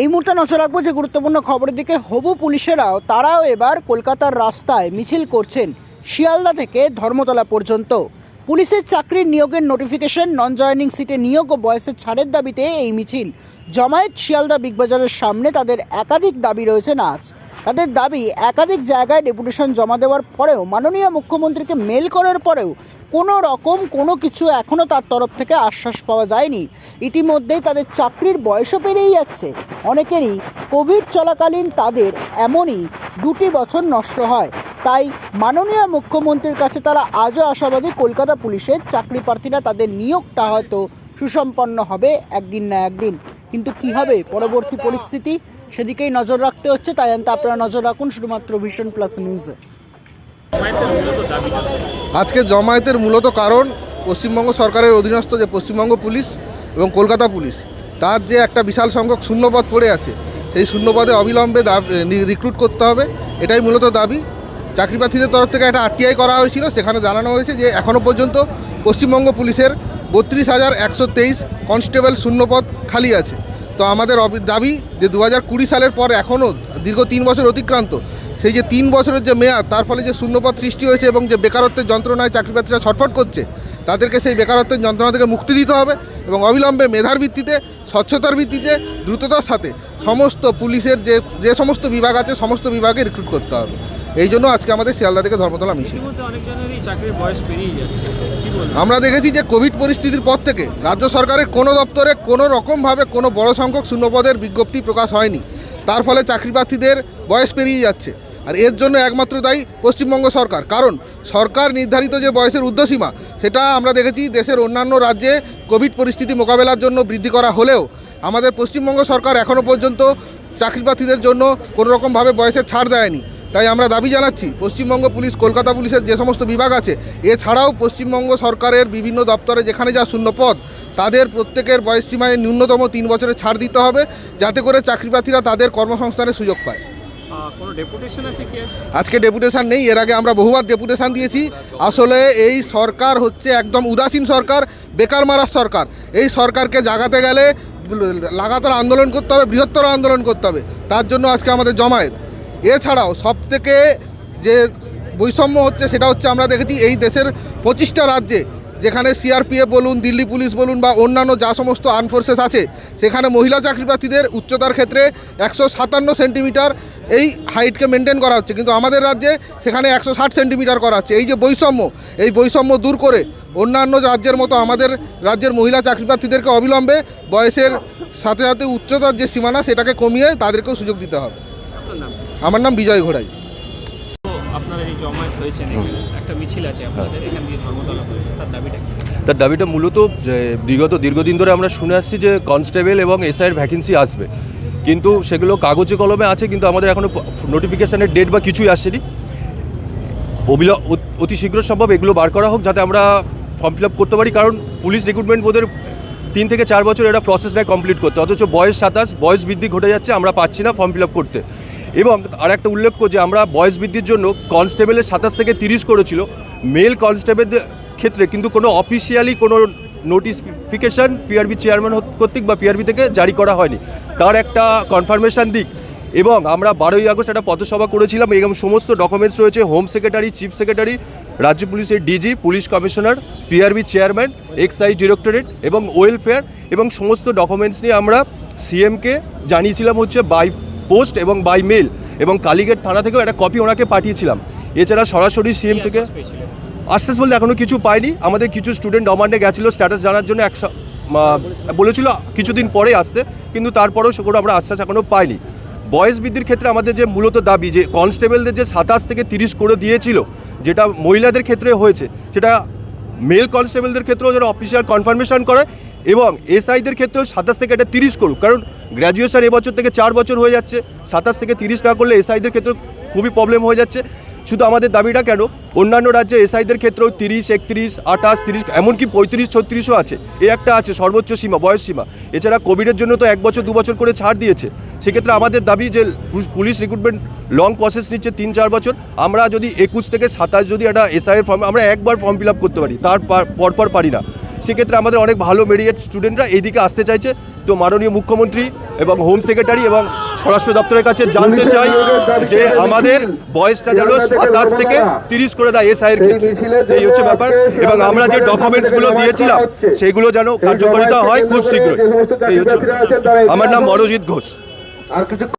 এই মুহূর্তে নজর রাখব যে গুরুত্বপূর্ণ খবরের দিকে হবু পুলিশেরাও, তারাও এবার কলকাতার রাস্তায় মিছিল করছেন শিয়ালদা থেকে ধর্মতলা পর্যন্ত। পুলিশের চাকরির নিয়োগের নোটিফিকেশন নন জয়নিং সিটে নিয়োগ ও বয়সের ছাড়ের দাবিতে এই মিছিল। জমায়েত শিয়ালদা বিগবাজারের সামনে তাদের একাধিক দাবি রয়েছে আজ। তাদের দাবি, একাধিক জায়গায় ডেপুটেশন জমা দেওয়ার পরেও, মাননীয় মুখ্যমন্ত্রীকে মেল করার পরেও কোনো রকম কোনো কিছু এখনও তার তরফ থেকে আশ্বাস পাওয়া যায়নি। ইতিমধ্যেই তাদের চাকরির বয়সও পেরিয়ে যাচ্ছে। অনেকেরই কোভিড চলাকালীন তাদের এমনই দুটি বছর নষ্ট হয়। তাই মাননীয় মুখ্যমন্ত্রীর কাছে তারা আজও আশাবাদী, কলকাতা পুলিশের চাকরি প্রার্থীরা তাদের নিয়োগটা হয়তো সুসম্পন্ন হবে একদিন না একদিন। কিন্তু কি হবে? পরবর্তী পরিস্থিতি সেদিকেই নজর রাখতে হচ্ছে। তাই জানতে আপনারা নজর রাখুন শুধুমাত্র ভিশন প্লাস নিউজে। আজকে জমায়েতের মূলত কারণ পশ্চিমবঙ্গ সরকারের অধীনস্থ যে পশ্চিমবঙ্গ পুলিশ এবং কলকাতা পুলিশ, তার যে একটা বিশাল সংখ্যক শূন্যপদ পড়ে আছে, সেই শূন্যপদে অবিলম্বে রিক্রুট করতে হবে। এটাই মূলত দাবি। চাকরি প্রার্থীদের তরফ থেকে একটা আরটিআই করা হয়েছিল, সেখানে জানানো হয়েছে যে এখনও পর্যন্ত পশ্চিমবঙ্গ পুলিশের বত্রিশ হাজার একশো তেইশ কনস্টেবল শূন্যপদ খালি আছে। তো আমাদের দাবি যে দু হাজার কুড়ি সালের পর এখনও দীর্ঘ তিন বছর অতিক্রান্ত, সেই যে তিন বছরের যে মেয়াদ, তার ফলে যে শূন্যপদ সৃষ্টি হয়েছে এবং যে বেকারত্বের যন্ত্রণায় চাকরিপ্রার্থীরা ছটফট করছে, তাদেরকে সেই বেকারত্বের যন্ত্রণা থেকে মুক্তি দিতে হবে এবং অবিলম্বে মেধার ভিত্তিতে, স্বচ্ছতার ভিত্তিতে, দ্রুততার সাথে সমস্ত পুলিশের যে যে সমস্ত বিভাগ আছে, সমস্ত বিভাগে রিক্রুট করতে হবে। এই জন্য আজকে আমাদের শিয়ালদা থেকে ধর্মতলা মিছিল। ইতিমধ্যে বয়স পেরিয়ে যাচ্ছে। আমরা দেখেছি যে কোভিড পরিস্থিতির পর থেকে রাজ্য সরকারের কোনো দপ্তরে কোনো রকমভাবে কোনো বড় সংখ্যক শূন্যপদের বিজ্ঞপ্তি প্রকাশ হয়নি। তার ফলে চাকরি প্রার্থীদের বয়স পেরিয়ে যাচ্ছে। আর এর জন্য একমাত্র দায়ী পশ্চিমবঙ্গ সরকার। কারণ সরকার নির্ধারিত যে বয়সের ঊর্ধ্বসীমা সেটা আমরা দেখেছি দেশের অন্যান্য রাজ্যে কোভিড পরিস্থিতি মোকাবেলার জন্য বৃদ্ধি করা হলেও আমাদের পশ্চিমবঙ্গ সরকার এখনও পর্যন্ত চাকরি প্রার্থীদের জন্য কোনো রকমভাবে বয়সের ছাড় দেয়নি। তাই আমরা দাবি জানাচ্ছি পশ্চিমবঙ্গ পুলিশ কলকাতা পুলিশের যে সমস্ত বিভাগ আছে এছাড়াও পশ্চিমবঙ্গ সরকারের বিভিন্ন দপ্তরে যেখানে যা শূন্য পদ তাদের প্রত্যেকের বয়স সীমায় ন্যূনতম তিন বছরের ছাড় দিতে হবে যাতে করে চাকরি প্রার্থীরা তাদের কর্মসংস্থানের সুযোগ পায়। কোনো ডেপুটেশন আছে? আজকে ডেপুটেশন নেই এর আগে আমরা বহুবার ডেপুটেশন দিয়েছি। আসলে এই সরকার হচ্ছে একদম উদাসীন সরকার বেকার মারার সরকার। এই সরকারকে জাগাতে গেলে লাগাতার আন্দোলন করতে হবে বৃহত্তর আন্দোলন করতে হবে। তার জন্য আজকে আমাদের জমায়েত। এছাড়াও সবথেকে যে বৈষম্য হচ্ছে সেটা হচ্ছে আমরা দেখেছি এই দেশের পঁচিশটা রাজ্যে যেখানে সিআরপিএফ বলুন, দিল্লি পুলিশ বলুন বা অন্যান্য যা সমস্ত আনফোর্সেস আছে, সেখানে মহিলা চাকরিপ্রার্থীদের উচ্চতার ক্ষেত্রে একশো সাতান্ন সেন্টিমিটার এই হাইটকে মেনটেন করা হচ্ছে। কিন্তু আমাদের রাজ্যে সেখানে একশো ষাট সেন্টিমিটার করা হচ্ছে। এই যে বৈষম্য, এই বৈষম্য দূর করে অন্যান্য রাজ্যের মতো আমাদের রাজ্যের মহিলা চাকরিপ্রার্থীদেরকে অবিলম্বে বয়সের সাথে সাথে উচ্চতার যে সীমানা, সেটাকে কমিয়ে তাদেরকেও সুযোগ দিতে হবে। আমার নাম বিজয় ঘোড়াই। পর্যন্ত তার দাবিটা মূলত যে বিগত দীর্ঘদিন ধরে আমরা শুনে আসছি যে কনস্টেবল এবং এসআইয়ের ভ্যাকেন্সি আসবে। কিন্তু সেগুলো কাগজে কলমে আছে কিন্তু আমাদের এখনও নোটিফিকেশানের ডেট বা কিছুই আসেনি। অবিল অতি শীঘ্র সম্ভব এগুলো বার করা হোক যাতে আমরা ফর্ম ফিল আপ করতে পারি। কারণ পুলিশ রিক্রুটমেন্ট বোর্ডের তিন থেকে চার বছর এটা প্রসেস নেয় কমপ্লিট করতে। অথচ বয়স সাতাশ বয়স বৃদ্ধি ঘটে যাচ্ছে আমরা পাচ্ছি না ফর্ম ফিল আপ করতে। এবং আর একটা উল্লেখ্য যে আমরা বয়স বৃদ্ধির জন্য কনস্টেবলের সাতাশ থেকে তিরিশ করেছিল। মেল কনস্টেবলদের ক্ষেত্রে কিন্তু কোনো অফিসিয়ালি কোনো নোটিফিকেশান পিআরবি চেয়ারম্যান কর্তৃক বা পিআরবি থেকে জারি করা হয়নি। তার একটা কনফার্মেশন দিক। এবং আমরা বারোই আগস্ট একটা পথসভা করেছিলাম এবং সমস্ত ডকুমেন্টস রয়েছে। হোম সেক্রেটারি চিফ সেক্রেটারি রাজ্য পুলিশের DG police commissioner PRB chairman excise directorate এবং ওয়েলফেয়ার এবং সমস্ত ডকুমেন্টস নিয়ে আমরা সিএমকে জানিয়েছিলাম হচ্ছে বাই পোস্ট এবং বাই মেল এবং কালীগেট থানা থেকেও একটা কপি ওনাকে পাঠিয়েছিলাম। এছাড়া সরাসরি সিএম থেকে আশ্বাস বলতে এখনও কিছু পাইনি। আমাদের কিছু স্টুডেন্ট অমান্ডে গেছিল স্ট্যাটাস জানার জন্য এক বলেছিল কিছুদিন পরে আসতে কিন্তু তারপরেও সেগুলো আমরা আশ্বাস এখনও পাইনি। বয়স বৃদ্ধির ক্ষেত্রে আমাদের যে মূলত দাবি যে কনস্টেবলদের যে সাতাশ থেকে তিরিশ করে দিয়েছিল যেটা মহিলাদের ক্ষেত্রে হয়েছে সেটা মেল কনস্টেবলদের ক্ষেত্রেও যেন অফিসিয়াল কনফার্মেশন করে এবং এসআইদের ক্ষেত্রেও সাতাশ থেকে এটা তিরিশ করুক। কারণ গ্র্যাজুয়েশন এবছর থেকে চার বছর হয়ে যাচ্ছে। সাতাশ থেকে তিরিশ না করলে এসআইদের ক্ষেত্রে খুবই প্রবলেম হয়ে যাচ্ছে। শুধু আমাদের দাবিটা কেন? অন্যান্য রাজ্যে এসআইদের ক্ষেত্রেও তিরিশ, একত্রিশ, আঠাশ, তিরিশ, এমনকি পঁয়ত্রিশ, ছত্রিশও আছে। এ একটা আছে, সর্বোচ্চ সীমা, বয়স সীমা। এছাড়া কোভিডের জন্য তো এক বছর, দু বছর করে ছাড় দিয়েছে। সেক্ষেত্রে আমাদের দাবি যে পুলিশ রিক্রুটমেন্ট লং প্রসেস নিচ্ছে তিন, চার বছর। আমরা যদি একুশ থেকে সাতাশ যদি একটা এসআইয়ের ফর্ম আমরা একবার ফর্ম ফিল আপ করতে পারি, তার পরপর পারি না। সেক্ষেত্রে আমাদের অনেক ভালো মেরিয়েট স্টুডেন্টরা এইদিকে আসতে চাইছে। তো মাননীয় মুখ্যমন্ত্রী এবং হোম সেক্রেটারি এবং স্বরাষ্ট্র দপ্তরের কাছে জানতে চাই যে আমাদের বয়সটা যেন সাতাশ থেকে তিরিশ করে দেয় এসআইয়ের ক্ষেত্রে এই হচ্ছে ব্যাপার। এবং আমরা যে ডকুমেন্টসগুলো দিয়েছিলাম সেগুলো যেন কার্যকারিতা হয় খুব শীঘ্রই। এই হচ্ছে আমার নাম মনোজিৎ ঘোষ।